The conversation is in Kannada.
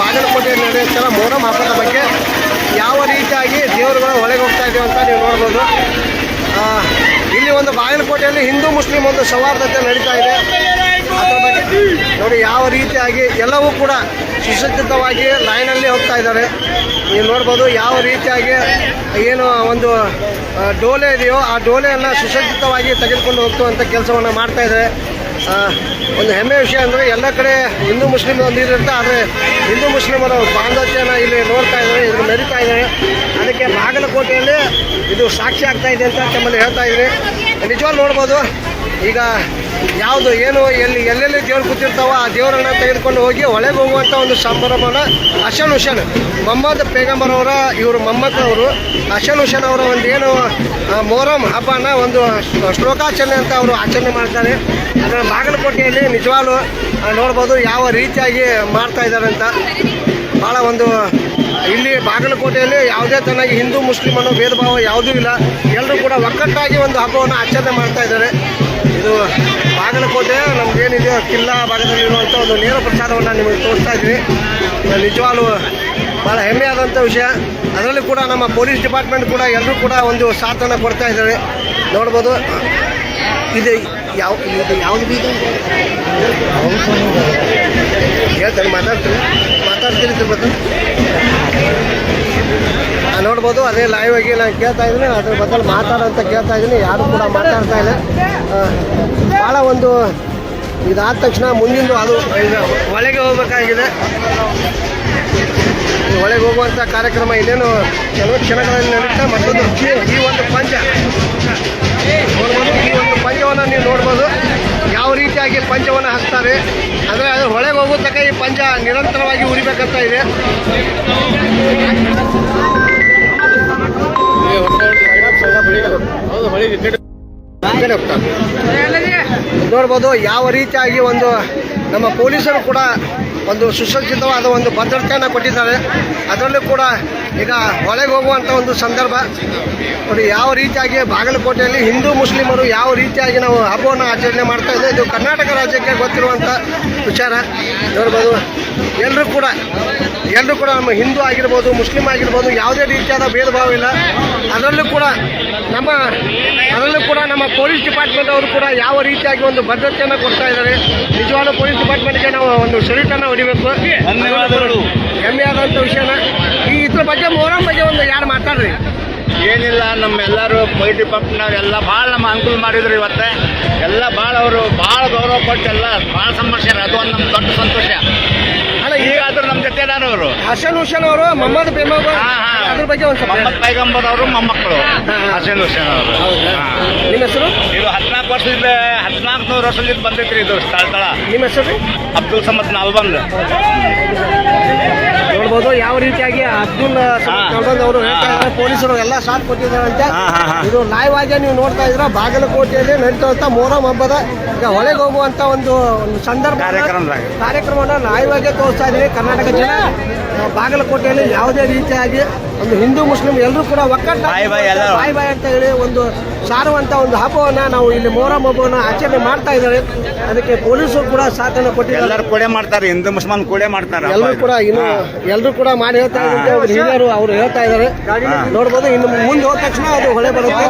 ಬಾಗಲಕೋಟೆಯಲ್ಲಿ ನಡೆಯುತ್ತಿರೋ ಮೊಹರಂ ಹಬ್ಬದ ಬಗ್ಗೆ ಯಾವ ರೀತಿಯಾಗಿ ದೇವರುಗಳು ಒಳಗೆ ಹೋಗ್ತಾ ಇದ್ದೀವಿ ಅಂತ ನೀವು ನೋಡ್ಬೋದು. ಇಲ್ಲಿ ಒಂದು ಬಾಗಲಕೋಟೆಯಲ್ಲಿ ಹಿಂದೂ ಮುಸ್ಲಿಂ ಒಂದು ಸೌಹಾರ್ದತೆ ನಡೀತಾ ಇದೆ. ಅದ್ರ ಬಗ್ಗೆ ನೋಡಿ ಯಾವ ರೀತಿಯಾಗಿ ಎಲ್ಲವೂ ಕೂಡ ಸುಸಜ್ಜಿತವಾಗಿ ಲೈನಲ್ಲಿ ಹೋಗ್ತಾ ಇದ್ದಾರೆ. ನೀವು ನೋಡ್ಬೋದು ಯಾವ ರೀತಿಯಾಗಿ ಏನು ಒಂದು ಡೋಲೆ ಇದೆಯೋ ಆ ಡೋಲೆಯನ್ನು ಸುಸಜ್ಜಿತವಾಗಿ ತೆಗೆದುಕೊಂಡು ಅಂತ ಕೆಲಸವನ್ನು ಮಾಡ್ತಾ ಇದ್ದಾರೆ. ಒಂದು ಹೆಮ್ಮೆ ವಿಷಯ ಅಂದರೆ ಎಲ್ಲ ಕಡೆ ಹಿಂದೂ ಮುಸ್ಲಿಂ ಒಂದು ಇರುತ್ತೆ ಆದರೆ ಹಿಂದೂ ಮುಸ್ಲಿಮರ ಬಾಂಧವ್ಯನ ಇಲ್ಲಿ ನೋಡ್ತಾ ಇದ್ದಾರೆ ಇದು ಮೆರಿತಾ ಇದ್ದಾರೆ. ಅದಕ್ಕೆ ಬಾಗಲಕೋಟೆಯಲ್ಲಿ ಇದು ಸಾಕ್ಷಿ ಆಗ್ತಾ ಇದೆ ಅಂತ ತಮ್ಮಲ್ಲಿ ಹೇಳ್ತಾ ಇದ್ದೀನಿ. ನಿಜವಾಗಿ ನೋಡ್ಬೋದು. ಈಗ ಯಾವುದು ಏನು, ಎಲ್ಲಿ ಎಲ್ಲೆಲ್ಲಿ ದೇವ್ರು ಕೂತಿರ್ತಾವೋ ಆ ದೇವರನ್ನ ತೆಗೆದುಕೊಂಡು ಹೋಗಿ ಒಳಗೆ ಹೋಗುವಂಥ ಒಂದು ಸಂಭ್ರಮನ ಅಶನ್ ಹುಷನ್. ಮೊಹಮ್ಮದ್ ಪೇಗಂಬರ್ ಅವರ, ಇವರು ಮೊಹಮ್ಮದ್ ಅವರು, ಅಶನ್ ಹುಷನ್ ಅವರ ಒಂದು ಏನು ಮೊಹರಂ ಹಬ್ಬನ ಒಂದು ಶ್ಲೋಕಾಚರಣೆ ಅಂತ ಅವರು ಆಚರಣೆ ಮಾಡ್ತಾರೆ. ಅದರ ಬಾಗಲಕೋಟೆಯಲ್ಲಿ ನಿಜವಾಗ್ಲೂ ನೋಡ್ಬೋದು ಯಾವ ರೀತಿಯಾಗಿ ಮಾಡ್ತಾ ಇದ್ದಾರೆ ಅಂತ. ಭಾಳ ಒಂದು, ಇಲ್ಲಿ ಬಾಗಲಕೋಟೆಯಲ್ಲಿ ಯಾವುದೇ ತನಗೆ ಹಿಂದೂ ಮುಸ್ಲಿಮ್ ಅನ್ನೋ ಭೇದ ಭಾವ ಯಾವುದೂ ಇಲ್ಲ. ಎಲ್ಲರೂ ಕೂಡ ಒಕ್ಕಟ್ಟಾಗಿ ಒಂದು ಹಬ್ಬವನ್ನು ಆಚರಣೆ ಮಾಡ್ತಾ ಇದ್ದಾರೆ. ಇದು ಬಾಗಲಕೋಟೆ, ನಮ್ಗೇನಿದೆಯೋ ಕಿಲ್ಲಾ ಭಾಗದಲ್ಲಿ ಇರುವಂಥ ಒಂದು ನೇರ ಪ್ರಸಾದವನ್ನು ನಿಮಗೆ ತೋರಿಸ್ತಾ ಇದ್ದೀವಿ. ನಿಜವಾಗ್ಲೂ ಭಾಳ ಹೆಮ್ಮೆಯಾದಂಥ ವಿಷಯ. ಅದರಲ್ಲಿ ಕೂಡ ನಮ್ಮ ಪೊಲೀಸ್ ಡಿಪಾರ್ಟ್ಮೆಂಟ್ ಕೂಡ ಎಲ್ಲರೂ ಕೂಡ ಒಂದು ಸಾಥನ್ನು ಕೊಡ್ತಾ ಇದ್ದಾರೆ. ನೋಡ್ಬೋದು. ಇದು ಯಾವ, ಇದು ಯಾವುದು ಬೀಗ ಹೇಳ್ತಾರೆ ಮಾತಾಡ್ತೀನಿ. ತಿರ್ಬೋದು ನೋಡ್ಬೋದು ಅದೇ ಲೈವ್ ಆಗಿ ನಾನು ಕೇಳ್ತಾ ಇದ್ದೀನಿ. ಅದ್ರ ಬದಲು ಮಾತಾಡೋಂತ ಕೇಳ್ತಾ ಇದ್ದೀನಿ. ಯಾರು ಕೂಡ ಮಾತಾಡ್ತಾ ಇಲ್ಲ. ಭಾಳ ಒಂದು ಇದಾದ ತಕ್ಷಣ ಮುಂದಿಂದು ಅದು ಒಳಗೆ ಹೋಗ್ಬೇಕಾಗಿದೆ. ಒಳಗೆ ಹೋಗುವಂಥ ಕಾರ್ಯಕ್ರಮ ಇನ್ನೇನು ಕೆಲವು ಕ್ಷಣಗಳಲ್ಲಿ ನಡೀತಾ ಮತ್ತೊಂದು ಈ ಒಂದು ಪಂಚ. ಈ ಒಂದು ಪಂಚವನ್ನು ನೀವು ನೋಡ್ಬೋದು. ಯಾವ ರೀತಿಯಾಗಿ ಪಂಚವನ್ನು ಹಾಕ್ತಾರೆ. ಅಂದರೆ ಅದು ಹೊಳೆಗೆ ಹೋಗೋ ತಕ್ಕ ಈ ಪಂಚ ನಿರಂತರವಾಗಿ ಉರಿಬೇಕಂತ ಇದೆ. ಹೋಗ್ತಾರೆ. ನೋಡ್ಬೋದು, ಯಾವ ರೀತಿಯಾಗಿ ಒಂದು ನಮ್ಮ ಪೊಲೀಸರು ಕೂಡ ಒಂದು ಸುಸಜ್ಜಿತವಾದ ಒಂದು ಭದ್ರತೆಯನ್ನು ಕೊಟ್ಟಿದ್ದಾರೆ. ಅದರಲ್ಲೂ ಕೂಡ ಈಗ ಒಳಗೆ ಹೋಗುವಂಥ ಒಂದು ಸಂದರ್ಭ. ನೋಡಿ, ಯಾವ ರೀತಿಯಾಗಿ ಬಾಗಲಕೋಟೆಯಲ್ಲಿ ಹಿಂದೂ ಮುಸ್ಲಿಮರು ಯಾವ ರೀತಿಯಾಗಿ ನಾವು ಹಬ್ಬವನ್ನು ಆಚರಣೆ ಮಾಡ್ತಾ ಇದ್ದೇವೆ ಇದು ಕರ್ನಾಟಕ ರಾಜ್ಯಕ್ಕೆ ಗೊತ್ತಿರುವಂಥ ವಿಚಾರ. ನೋಡ್ಬೋದು ಎಲ್ಲರೂ ಕೂಡ ಎಲ್ಲರೂ ಕೂಡ ನಮ್ಮ ಹಿಂದೂ ಆಗಿರ್ಬೋದು ಮುಸ್ಲಿಂ ಆಗಿರ್ಬೋದು ಯಾವುದೇ ರೀತಿಯಾದ ಭೇದ ಭಾವ ಇಲ್ಲ. ಅದರಲ್ಲೂ ಕೂಡ ನಮ್ಮ ಅದರಲ್ಲೂ ಕೂಡ ನಮ್ಮ ಪೊಲೀಸ್ ಡಿಪಾರ್ಟ್ಮೆಂಟ್ ಅವರು ಕೂಡ ಯಾವ ರೀತಿಯಾಗಿ ಒಂದು ಭದ್ರತೆಯನ್ನು ಕೊಡ್ತಾ ಇದ್ದಾರೆ ನಿಜವಾದ ಪೊಲೀಸ್ ಡಿಪಾರ್ಟ್ಮೆಂಟ್ಗೆ ನಾವು ಒಂದು ಸಲ್ಯೂಟನ್ನು ಹೊಡಿಬೇಕು. ಧನ್ಯವಾದಗಳು. ಹೆಮ್ಮೆಯಾದಂಥ ವಿಷಯನ. ಈ ಇದ್ರ ಬಗ್ಗೆ ಮೊಹರಂ ಬಗ್ಗೆ ಒಂದು ಯಾರು ಮಾತಾಡ್ರಿ? ಏನಿಲ್ಲ ನಮ್ಮೆಲ್ಲರೂ ಪೊಲೀಸ್ ಡಿಪಾರ್ಟ್ಮೆಂಟ್ನವರೆಲ್ಲ ಭಾಳ ನಮ್ಮ ಅನುಕೂಲ ಮಾಡಿದ್ರು ಇವತ್ತೆ. ಎಲ್ಲ ಭಾಳ ಅವರು ಭಾಳ ಗೌರವ ಕೊಟ್ಟು ಎಲ್ಲ ಭಾಳ ಸಂಭಾಷಣೆ ಅದು ಒಂದು ನಮ್ಮ ದೊಡ್ಡ ಸಂತೋಷ. ಈಗಾದ್ರೂ ನಮ್ಮ ಜೊತೆ ಅವರು? ಹಸನ್ ಹುಸೇನ್ ಅವರು ಮೊಹಮ್ಮದ್ ಹಾ. ಅದ್ರ ಬಗ್ಗೆ ಒಂದು ಮೊಹಮ್ಮದ್ ಪೈಗಂಬರ್ ಅವರು ಮೊಮ್ಮಕ್ಕಳು. ಹಸನ್ ಹಸೀನ್ ಹುಸೇನ್ ಅವರು. ನಿಮ್ಮ ಹೆಸರು? ಇದು ಹದಿನಾಲ್ಕು ವರ್ಷದಿಂದ ಹದಿನಾಲ್ಕು ನೂರು ವರ್ಷದಿಂದ ಬಂದೈತ್ರಿ ಇದು ಸ್ಥಳ ಸ್ಥಳ. ನಿಮ್ಮ ಹೆಸರು? ಅಬ್ದುಲ್ ಸಮದ್ ನಾಲ್ಬಂದ್ ನೋಡ್ಬೋದು ಯಾವ ರೀತಿಯಾಗಿ ಅಬ್ದುಲ್ ಅವರು ಪೊಲೀಸರು ಎಲ್ಲ ಕೊಟ್ಟಿದ್ದಾರೆ ಅಂತ. ಇದು ಲೈವ್ ಆಗಿ ನೀವು ನೋಡ್ತಾ ಇದ್ರ ಬಾಗಲಕೋಟೆಯಲ್ಲಿ ನಡೀತಾ ಮೊಹರಂ ಹಬ್ಬದ ಈಗ ಹೊಳೆಗೆ ಹೋಗುವಂತ ಒಂದು ಸಂದರ್ಭ ಕಾರ್ಯಕ್ರಮವನ್ನು ಲೈವ್ ಆಗಿ ತೋರಿಸ್ತಾ ಇದೀವಿ ಕರ್ನಾಟಕ ಜನ ಬಾಗಲಕೋಟೆಯಲ್ಲಿ ಯಾವುದೇ ರೀತಿಯಾಗಿ ಒಂದು ಹಿಂದೂ ಮುಸ್ಲಿಂ ಎಲ್ಲರೂ ಕೂಡ ಒಕ್ಕಟ್ಟ ಬಾಯ್ ಬಾಯ್ ಎಲ್ಲರೂ. ಬಾಯ್ ಬಾಯ್ ಅಂತ ಹೇಳಿ ಒಂದು ಸಾರುವಂತ ಒಂದು ಹಬ್ಬವನ್ನ ನಾವು ಇಲ್ಲಿ ಮೊಹರಂ ಹಬ್ಬವನ್ನ ಆಚರಣೆ ಮಾಡ್ತಾ ಇದ್ದಾರೆ. ಅದಕ್ಕೆ ಪೊಲೀಸರು ಕೂಡ ಸಾಥನ್ನು ಕೊಟ್ಟಿದ್ದಾರೆ. ಎಲ್ಲರೂ ಕೂಡೆ ಮಾಡ್ತಾರೆ ಹಿಂದೂ ಮುಸ್ಲಿಮ್ ಕೊಡೆ ಮಾಡ್ತಾರೆ ಎಲ್ಲರೂ ಕೂಡ ಇನ್ನು ಎಲ್ಲರೂ ಕೂಡ ಮಾಡಿ ಹೇಳ್ತಾ ಇದ್ದಾರೆ. ಅವ್ರು ಹಿರಿಯರು ಅವರು ಹೇಳ್ತಾ ಇದ್ದಾರೆ. ನೋಡ್ಬೋದು ಇನ್ನು ಮುಂದೆ ಹೋದ ತಕ್ಷಣ ಅದು ಹೊಳೆ ಬರುತ್ತೆ.